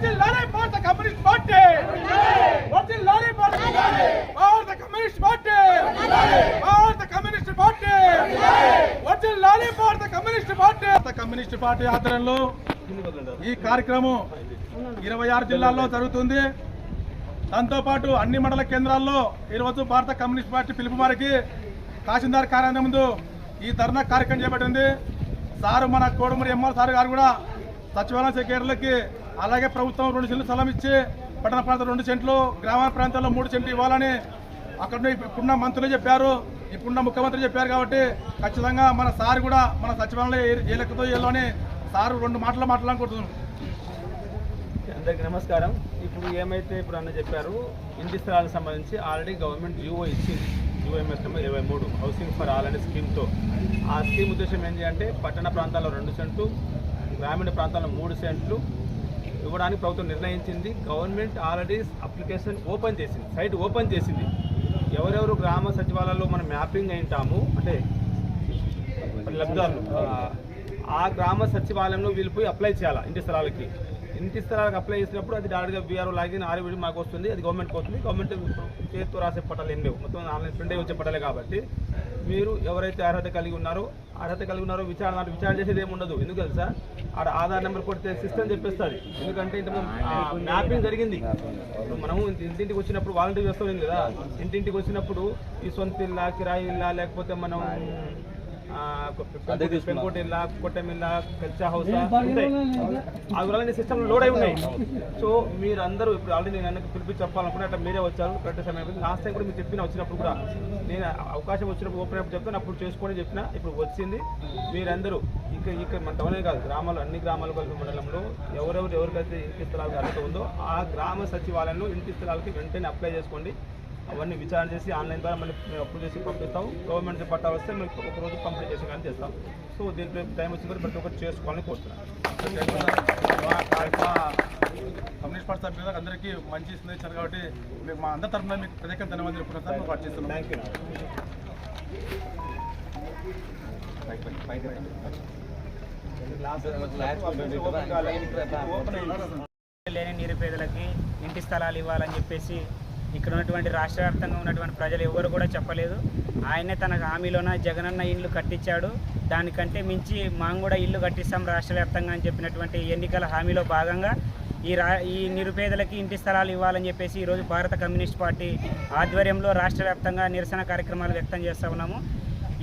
వర్ధిల్లాలి భారత communist party వర్ధిల్లాలి భారత భారత కమ్యూనిస్ట్ పార్టీ భారత కమ్యూనిస్ట్ పార్టీ వర్ధిల్లాలి భారత కమ్యూనిస్ట్ పార్టీ భారత కమ్యూనిస్ట్ పార్టీ ఆధ్వర్యంలో ఈ కార్యక్రమం ఇరవై ఆరు జిల్లాల్లో జరుగుతుంది. దాంతో పాటు అన్ని మండల కేంద్రాల్లో ఈరోజు భారత కమ్యూనిస్ట్ పార్టీ పిలుపు మేరకి తహసీల్దార్ కార్యాలయం ముందు ఈ ధర్నా కార్యక్రమం చేపట్టింది. సారు మన కోడమూరి ఎంఆర్ సార్ గారు కూడా సచివాలయ సెక్రటరీలకి అలాగే ప్రభుత్వం రెండు సెంట్లు స్థలం ఇచ్చి పట్టణ ప్రాంతం రెండు సెంట్లు గ్రామ ప్రాంతాల్లో మూడు సెంట్లు ఇవ్వాలని అక్కడ ఇప్పుడున్న మంత్రులు చెప్పారు. ఇప్పుడున్న ముఖ్యమంత్రి చెప్పారు కాబట్టి ఖచ్చితంగా మన సార్ కూడా మన సచివాలయంలో ఏ- లెక్కతో ఇవ్వాలని సారు రెండు మాటలు మాట్లాడుకుంటున్నాను అందరికీ నమస్కారం. ఇప్పుడు ఏమైతే ఇప్పుడు అన్న చెప్పారు ఇంటి స్థలాలకు సంబంధించి ఆల్రెడీ గవర్నమెంట్ జియో ఇచ్చింది. జియోఎంఎస్ నెంబర్ ఇరవై మూడు హౌసింగ్ ఫర్ ఆల్ అనే స్కీమ్తో. ఆ స్కీమ్ ఉద్దేశం ఏంటి అంటే పట్టణ ప్రాంతాల్లో రెండు సెంట్లు గ్రామీణ ప్రాంతాల్లో మూడు సెంట్లు ఇవ్వడానికి ప్రభుత్వం నిర్ణయించింది. గవర్నమెంట్ ఆల్రెడీ అప్లికేషన్ ఓపెన్ చేసింది. సైట్ ఓపెన్ చేసింది. ఎవరెవరు గ్రామ సచివాలయాల్లో మనం మ్యాపింగ్ అయింటాము అంటే లబ్ధాలు ఆ, గ్రామ సచివాలయంలో వీళ్ళు పోయి అప్లై చేయాలి ఇంటి స్థలాలకి? ఇంటి స్థలాలకు అప్లై చేసినప్పుడు అది డైరెక్ట్గా బీఆర్ఓ లాగిన్ ఆర్బీడీ మాకు వస్తుంది. అది గవర్నమెంట్కి వస్తుంది. గవర్నమెంట్ చేతితో రాసే పట్టాలు ఏం లేవు. మొత్తం ఆన్లైన్ ప్రింట్ వచ్చే పట్టాలే కాబట్టి మీరు ఎవరైతే అర్హత కలిగి ఉన్నారో అర్హత కలిగి ఉన్నారో విచారణ అంటే విచారణ చేసేది ఏమి ఉండదు. ఎందుకు తెలుసా? ఆడ ఆధార్ నెంబర్ కొడితే సిస్టమ్ చెప్పేస్తుంది. ఎందుకంటే ఇంత మ్యాపింగ్ జరిగింది. ఇప్పుడు మనము ఇంటింటికి వచ్చినప్పుడు వాలంటీర్ వ్యవస్థ కదా. ఇంటింటికి వచ్చినప్పుడు ఈ సొంత ఇల్లా కిరాయి ఇల్లా లేకపోతే మనం పెంకుటి- ఇల్లా కొట్టమిల్లా కల్చా హౌస్ ఉంటాయి. ఆ వివరాలన్నీ సిస్టమ్ లోడ్ అయి ఉన్నాయి. సో మీరు అందరూ ఇప్పుడు ఆల్రెడీ నేను అన్నకు పిలిపి చెప్పాలనుకున్నా అట్లా మీరే వచ్చారు కరెక్ట్ సమయం లాస్ట్ టైం కూడా మీరు చెప్పిన వచ్చినప్పుడు కూడా. నేను అవకాశం వచ్చినప్పుడు ఓపెన్ అప్ చెప్తాను అప్పుడు చేసుకొని చెప్పిన ఇప్పుడు వచ్చింది. మీరందరూ ఇక ఇక మన టౌనే కాదు గ్రామాలు అన్ని గ్రామాలు కలిపి మండలంలో ఎవరెవరు ఎవరికైతే ఇంటి స్థలాలకు అర్హత ఉందో ఆ గ్రామ సచివాలయంలో ఇంటి స్థలాలకి వెంటనే అప్లై చేసుకోండి. అవన్నీ విచారణ చేసి ఆన్లైన్ ద్వారా మళ్ళీ మేము అప్రూవ్ చేసి పంపిస్తాం. గవర్నమెంట్ పట్టా వస్తే మేము ఒక రోజు కంప్లీట్ చేసి కానీ చేస్తాం. సో దీంట్లో టైం వచ్చిన ప్రతి ఒక్కటి చేసుకోవాలని కోరుతున్నాను. కమ్యూనిస్ట్ పార్టీ సభ్యులకు అందరికీ మంచి స్నేహితులు కాబట్టి మీకు మా అందరి తరఫున మీకు ప్రత్యేక ధన్యవాదాలు చెప్పుకుంటాను పాటు చేస్తున్నాం థ్యాంక్ యూ లేని నిరుపేదలకి ఇంటి స్థలాలు ఇవ్వాలని చెప్పేసి ఇక్కడ ఉన్నటువంటి రాష్ట్ర వ్యాప్తంగా ఉన్నటువంటి ప్రజలు ఎవరు కూడా చెప్పలేదు. ఆయనే తన హామీలోన జగనన్న ఇల్లు కట్టించాడు. దానికంటే మించి మాం కూడా ఇల్లు కట్టిస్తాం రాష్ట్ర వ్యాప్తంగా అని చెప్పినటువంటి ఎన్నికల హామీలో భాగంగా ఈ రా ఈ నిరుపేదలకి ఇంటి స్థలాలు ఇవ్వాలని చెప్పేసి ఈరోజు భారత కమ్యూనిస్ట్ పార్టీ ఆధ్వర్యంలో రాష్ట్ర వ్యాప్తంగా నిరసన కార్యక్రమాలు వ్యక్తం చేస్తూ ఉన్నాము.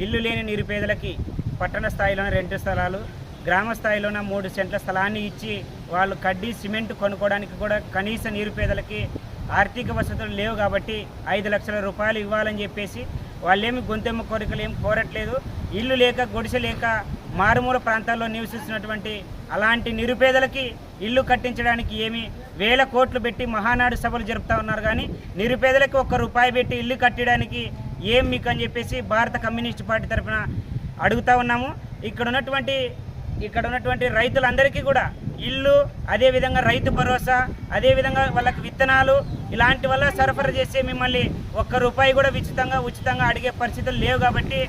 ఇల్లు లేని నిరుపేదలకి పట్టణ స్థాయిలోనే రెండు స్థలాలు గ్రామ స్థాయిలోన మూడు సెంట్ల స్థలాన్ని ఇచ్చి వాళ్ళు కడ్డీ సిమెంట్ కొనుక్కోవడానికి కూడా కనీస నిరుపేదలకి ఆర్థిక వసతులు లేవు కాబట్టి ఐదు లక్షల రూపాయలు ఇవ్వాలని చెప్పేసి వాళ్ళేమి గొంతెమ్మ కోరికలు ఏం కోరట్లేదు. ఇల్లు లేక గుడిసె లేక మారుమూల ప్రాంతాల్లో నివసిస్తున్నటువంటి అలాంటి నిరుపేదలకి ఇల్లు కట్టించడానికి ఏమి వేల కోట్లు పెట్టి మహానాడు సభలు జరుపుతా ఉన్నారు కానీ నిరుపేదలకు ఒక్క రూపాయి పెట్టి ఇల్లు కట్టడానికి ఏం మీకు అని చెప్పేసి భారత కమ్యూనిస్ట్ పార్టీ తరఫున అడుగుతా ఉన్నాము. ఇక్కడ ఉన్నటువంటి ఇక్కడ ఉన్నటువంటి రైతులందరికీ కూడా ఇల్లు అదేవిధంగా రైతు భరోసా అదేవిధంగా వాళ్ళకి విత్తనాలు ఇలాంటి వల్ల సరఫరా చేసే మిమ్మల్ని ఒక్క రూపాయి కూడా ఉచితంగా ఉచితంగా అడిగే పరిస్థితులు లేవు కాబట్టి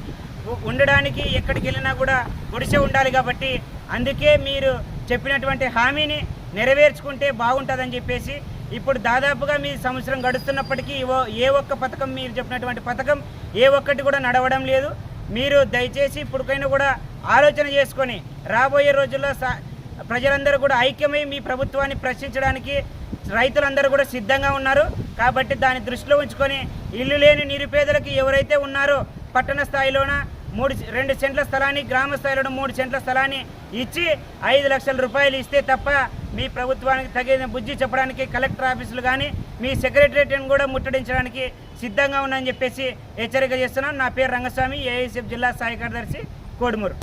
ఉండడానికి ఎక్కడికి వెళ్ళినా కూడా గుడిసె ఉండాలి కాబట్టి అందుకే మీరు చెప్పినటువంటి హామీని నెరవేర్చుకుంటే బాగుంటుందని చెప్పేసి ఇప్పుడు దాదాపుగా మీ సంవత్సరం గడుస్తున్నప్పటికీ ఓ- ఏ ఒక్క పథకం మీరు చెప్పినటువంటి పథకం ఏ ఒక్కటి కూడా నడవడం లేదు. మీరు దయచేసి ఇప్పటికైనా కూడా ఆలోచన చేసుకొని రాబోయే రోజుల్లో సా- ప్రజలందరూ కూడా ఐక్యమై మీ ప్రభుత్వాన్ని ప్రశ్నించడానికి రైతులందరూ కూడా సిద్ధంగా ఉన్నారు. కాబట్టి దాన్ని దృష్టిలో ఉంచుకొని ఇల్లు లేని నిరుపేదలకు ఎవరైతే ఉన్నారో పట్టణ స్థాయిలోన మూడు రెండు సెంట్ల స్థలాన్ని గ్రామ స్థాయిలో మూడు సెంట్ల స్థలాన్ని ఇచ్చి ఐదు లక్షల రూపాయలు ఇస్తే తప్ప మీ ప్రభుత్వానికి తగిన బుద్ధి చెప్పడానికి కలెక్టర్ ఆఫీసులు కానీ మీ సెక్రటరియట్ని కూడా ముట్టడించడానికి సిద్ధంగా ఉన్నాయని చెప్పేసి హెచ్చరిక చేస్తున్నాను. నా పేరు రంగస్వామి ఏఐసిఎఫ్ జిల్లా స్థాయి కార్యదర్శి కోడుమూరు.